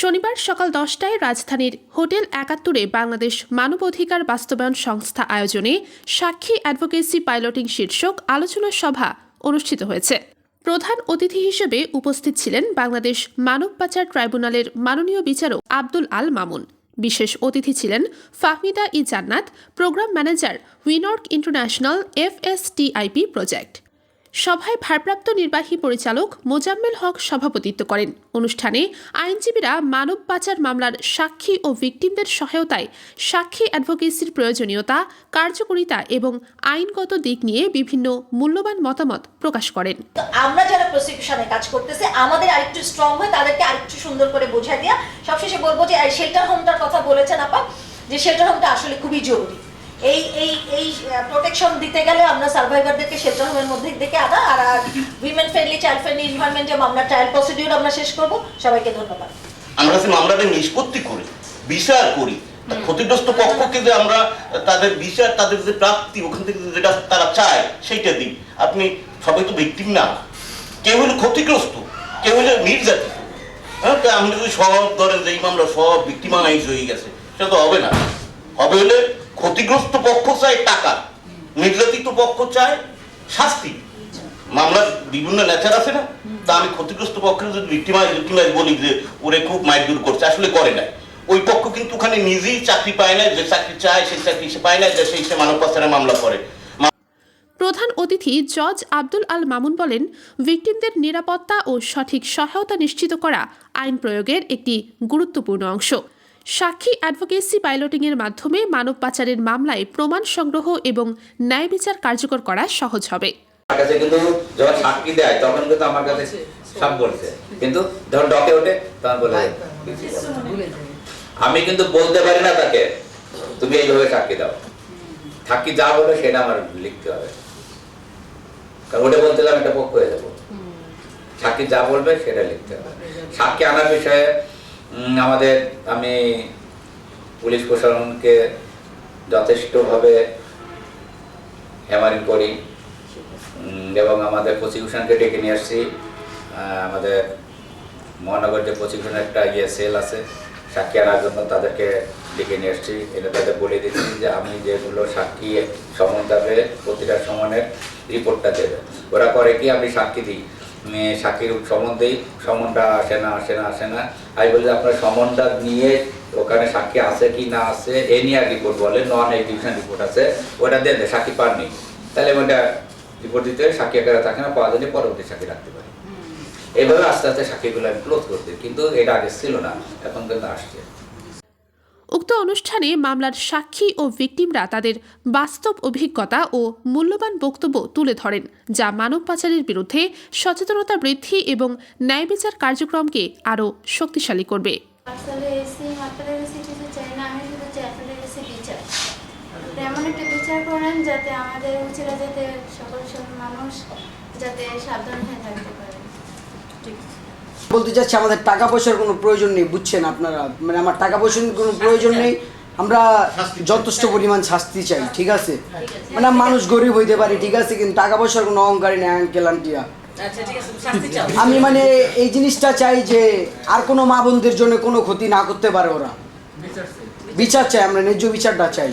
শনিবার সকাল দশটায় রাজধানীর হোটেল একাত্তরে বাংলাদেশ মানবাধিকার বাস্তবায়ন সংস্থা আয়োজনে সাক্ষী অ্যাডভোকেসি পাইলটিং শীর্ষক আলোচনা সভা অনুষ্ঠিত হয়েছে। প্রধান অতিথি হিসেবে উপস্থিত ছিলেন বাংলাদেশ মানব পাচার ট্রাইব্যুনালের মাননীয় বিচারক আব্দুল আল মামুন। বিশেষ অতিথি ছিলেন Fahmida E Jannat, program manager Winrock International FSTIP project. সভায় ভারপ্রাপ্ত নির্বাহী পরিচালক মোজাম্মেল হক সভাপতিত্ব করেন। অনুষ্ঠানে আইনজীবীরা মানব পাচার মামলার সাক্ষী ও ভিকটিমদের সহায়তায় সাক্ষী অ্যাডভোকেসির প্রয়োজনীয়তা, কার্যকরিতা এবং আইনগত দিক নিয়ে বিভিন্ন মূল্যবান মতামত প্রকাশ করেন। আমরা যারা প্রসিকিউশনে কাজ করতেছে, আমাদের আরেকটু স্ট্রং হয়ে তাদেরকে আরেকটু সুন্দর করে বোঝাই দেওয়া সবশেষে বলব যে শেল্টার হোমটার কথা বলেছেন আপা, যে শেল্টার হোমটা আসলে খুবই জরুরি। এই এই এই প্রোটেকশন দিতে গেলে আমরা সার্ভাইভারদেরকে শেল্টার হোমের মধ্যে দেখে আদা আর আর উইমেন ফ্রেন্ডলি চাইল্ড ফ্রেন্ডলি এনভায়রনমেন্টে আমরা ট্রায়াল প্রসিডিউর আমরা শেষ করব সবাইকে ধন্যবাদ। আমরা যে মামলাটা নিষ্পত্তি করি বিচার করি ক্ষতিগ্রস্ত পক্ষকে যে আমরা তাদের বিচার তাদের যে প্রাপ্তি ওখান থেকে যেটা তারা চায় সেইটা দিই। আপনি সবাই তো ভিক্টিম না। কেউ হলো ক্ষতিগ্রস্ত কেউ হলো নির্যাতিত। হ্যাঁ তো আমি যদি সব ধরেন যে এই মামলা সব ভিক্টিমাইজ হয়ে গেছে সেটা তো হবে না। হবে হলে ক্ষতিগ্রস্ত পক্ষ চায় টাকা, নির্যাতিত পক্ষ চায় শাস্তি। মামলার বিভিন্ন নেচার আছে না? তা আমি ক্ষতিগ্রস্ত পক্ষের যদি ভিক্টিমাইজ ভিক্টিমাইজ বলি যে ওরে খুব মাইর দূর করছে, আসলে করে না ওই পক্ষ কিন্তু ওখানে নিজেই চাকরি পায় না, যে চাকরি চায়, সেই চাকরি সে পায় না, যে সেই সে মানব পাচারের মামলা করে। প্রধান অতিথি জজ আব্দুল আল মামুন বলেন, ভিকটিমদের নিরাপত্তা ও সঠিক সহায়তা নিশ্চিত করা আইন প্রয়োগের একটি গুরুত্বপূর্ণ অংশ। সাক্ষী অ্যাডভোকেসি পাইলটিংয়ের মাধ্যমে মানব পাচারের মামলায় প্রমাণ সংগ্রহ এবং ন্যায় বিচার কার্যকর করা সহজ হবে। বলে আমি কিন্তু বলতে পারি না তাকে, তুমি এইভাবে সাক্ষী দাও। সাক্ষী যা বলবে সেটা আমার লিখতে হবে। কারণ ওটা বলতে গেলে আমি একটা পক্ষ হয়ে যাব। সাক্ষী যা বলবে সেটা লিখতে হবে। সাক্ষী আনার বিষয়ে আমাদের, আমি পুলিশ প্রশাসনকে যথেষ্টভাবে হ্যামারিং করি। এবং আমাদের প্রসিকিউশনকে ডেকে নিয়ে আসছি। আমাদের মহানগর যে প্রসিকিউশন একটা ইয়ে সেল আছে, সাক্ষী আনার জন্য তাদেরকে ডেকে নিয়ে আসছি। এটা তাদের বলে দিচ্ছি যে, আমি যেগুলো সাক্ষী সমন দেবে প্রতিটা সমানের রিপোর্টটা দেবে। ওরা করে কি, আমি সাক্ষী দিই। সাক্ষীর সমন সমনটা আসে না আসে না আসে না। আমি বলি আপনার সমনটা নিয়ে ওখানে সাক্ষী আছে কি না আছে এ নিয়ে আর রিপোর্ট বলে নন এক্সিকিউশন রিপোর্ট আছে। ওটা দেন সাক্ষী পাননি তাহলে ওটা রিপোর্ট দিতে সাক্ষী আকারে থাকে না পাওয়া যাবে পরবর্তী সাক্ষী রাখতে পারে। এইভাবে আস্তে আস্তে সাক্ষীগুলো আমি ক্লোজ করতে কিন্তু এটা আগে ছিল না এখন কিন্তু আসছে। উক্ত অনুষ্ঠানে মামলার সাক্ষী ও ভিকটিমরা তাদের বাস্তব অভিজ্ঞতা ও মূল্যবান বক্তব্য তুলে ধরেন, যা মানব পাচারের বিরুদ্ধে সচেতনতা বৃদ্ধি এবং ন্যায় বিচার কার্যক্রমকে আরও শক্তিশালী করবে। এমন একটা বিচার করেন যাতে আমাদের যাতে সকল মানুষ যাতে সাবধান হয়ে থাকতে পারে। বলতে চাচ্ছি আমাদের টাকা পয়সার কোনো প্রয়োজন নেই বুঝছেন আপনারা? মানে আমার টাকা পয়সার কোনো প্রয়োজন নেই আমরা যথেষ্ট পরিমাণ শাস্তি চাই ঠিক আছে? মানে মানুষ গরিব হইতে পারি ঠিক আছে কিন্তু টাকা পয়সার কোনো অহংকারী নেই আঙ্কেল আন্টিয়া আমি মানে এই জিনিসটা চাই যে আর কোনো মা বোনদের জন্য কোনো ক্ষতি না করতে পারে ওরা। বিচার চাই। আমরা ন্যায্য বিচারটা চাই।